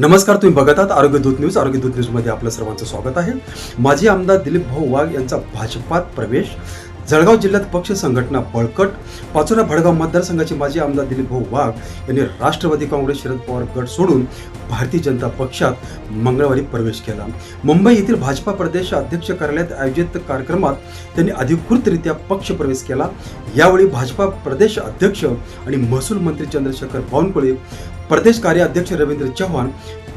नमस्कार तुम्ही बघत आहात आरोग्य दूत न्यूज. आरोग्य दूत न्यूजमध्ये आपलं सर्वांचं स्वागत आहे. माजी आमदार दिलीप भाऊ वाघ यांचा भाजपात प्रवेश. जळगाव जिल्ह्यात पक्ष संघटना बळकट पाचोरा भडगाव मतदारसंघाचे माजी आमदार दिलीप भाऊ वाघ यांनी राष्ट्रवादी काँग्रेस शरद पवार गट सोडून भारतीय जनता पक्षात मंगळवारी प्रवेश केला. मुंबई येथील भाजपा प्रदेश अध्यक्ष कार्यालयात आयोजित कार्यक्रमात त्यांनी अधिकृतरित्या पक्ष प्रवेश केला. यावेळी भाजपा प्रदेश अध्यक्ष आणि महसूल मंत्री चंद्रशेखर बावनकुळे प्रदेश कार्याध्यक्ष रवींद्र चव्हाण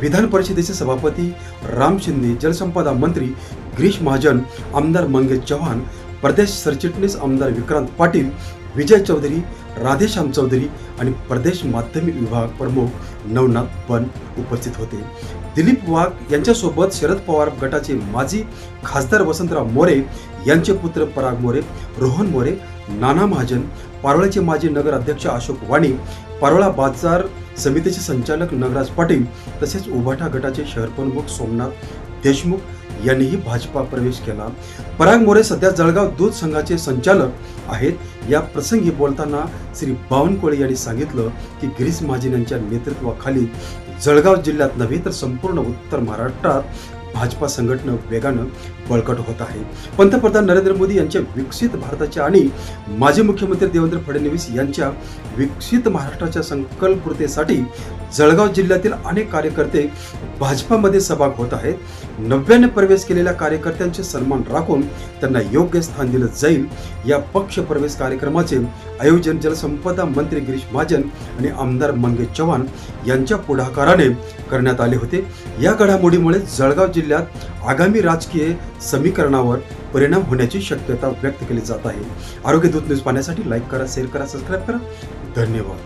विधान परिषदेचे सभापती राम शिंदे जलसंपदा मंत्री गिरीश महाजन आमदार मंगेश चव्हाण प्रदेश सरचिटणीस आमदार विक्रांत पाटील विजय चौधरी राधेश्याम चौधरी आणि प्रदेश माध्यमिक विभाग प्रमुख नवनाथ पण उपस्थित होते. दिलीप वाघ यांच्यासोबत शरद पवार गटाचे माजी खासदार वसंतराव मोरे यांचे पुत्र पराग मोरे रोहन मोरे नाना महाजन पारोळ्याचे माजी नगर अध्यक्ष अशोक वाणी पारोळा बाजार समितीचे संचालक नगराज पाटील तसेच उभाटा गटाचे शहर प्रमुख सोमनाथ देशमुख यांनीही भाजपा प्रवेश केला. पराग मोरे सध्या जळगाव दूध संघाचे संचालक आहेत. या प्रसंगी बोलताना श्री बावनकुळे यांनी सांगितलं की गिरीश महाजन यांच्या नेतृत्वाखाली जळगाव जिल्ह्यात नव्हे तर संपूर्ण उत्तर महाराष्ट्रात भाजपा संघटना वेगानं बळकट होत आहे. पंतप्रधान नरेंद्र मोदी यांच्या विकसित भारताच्या आणि माजी मुख्यमंत्री देवेंद्र फडणवीस यांच्या विकसित महाराष्ट्राच्या संकल्पतेसाठी जळगाव जिल्ह्यातील अनेक कार्यकर्ते भाजपामध्ये सहभाग होत आहेत. नव्याने प्रवेश केलेल्या कार्यकर्त्यांचे सन्मान राखून त्यांना योग्य स्थान दिलं जाईल. या पक्ष प्रवेश कार्यक्रमाचे आयोजन जलसंपदा मंत्री गिरीश महाजन आणि आमदार मंगेश चव्हाण यांच्या पुढाकाराने करण्यात आले होते. या घडामोडीमुळे जळगाव जिल्ह्यात जिल्ह्यात आगामी राजकीय समीकरणावर परिणाम होण्याची शक्यता व्यक्त केली जात आहे. आरोग्य दूत न्यूज पाहण्यासाठी लाईक करा शेअर करा सबस्क्राईब करा. धन्यवाद.